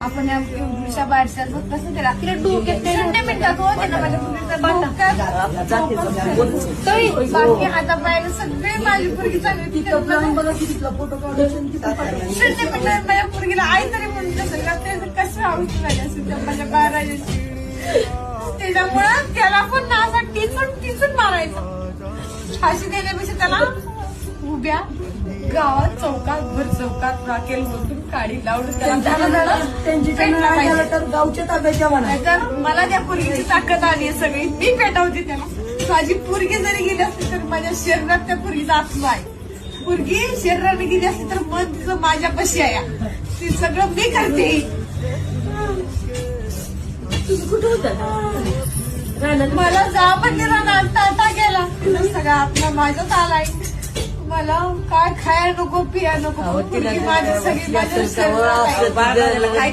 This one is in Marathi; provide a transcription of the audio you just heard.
आपण या पुरुषा बाहेरच्या कसं त्याला तिला डोक्यात शून्य मिनिटात होते ना माझ्या मुलीचा डोक्यात बाकी आता बाहेर सगळे माझी पोरगी चांगली फोटो शून्य मिनिटात माझ्या पोरगीला आई तरी म्हणत असेल का ते कसं असेल त्या माझ्या बाराची त्याच्यामुळं त्याला पण ना असा टिचून टिचून मारायचा. फाशी देण्यापेक्षा त्याला गावात चौकात भर चौकात राखेल बसून काडी लावून त्याला त्यांची. तर गावच्या ताब्याच्या म्हणा नाहीतर मला त्या पोरगीची ताकद आली आहे सगळी. मी पेटवते त्याला. माझी पोरगी जरी गेली असती तर माझ्या शरीरात त्या पोरगीचा आत्मा आहे. पोरगी शरीराने गेली असती तर मन तिचं माझ्यापाशी आहे. ते सगळं मी करते. तुझं कुठं होतं? मला जा पण राहणार टाटा गेला. तिला सगळा आत्मा माझ्याच आलाय. मला काय खायला नको पिया नको तिला माझी सगळी माझ्या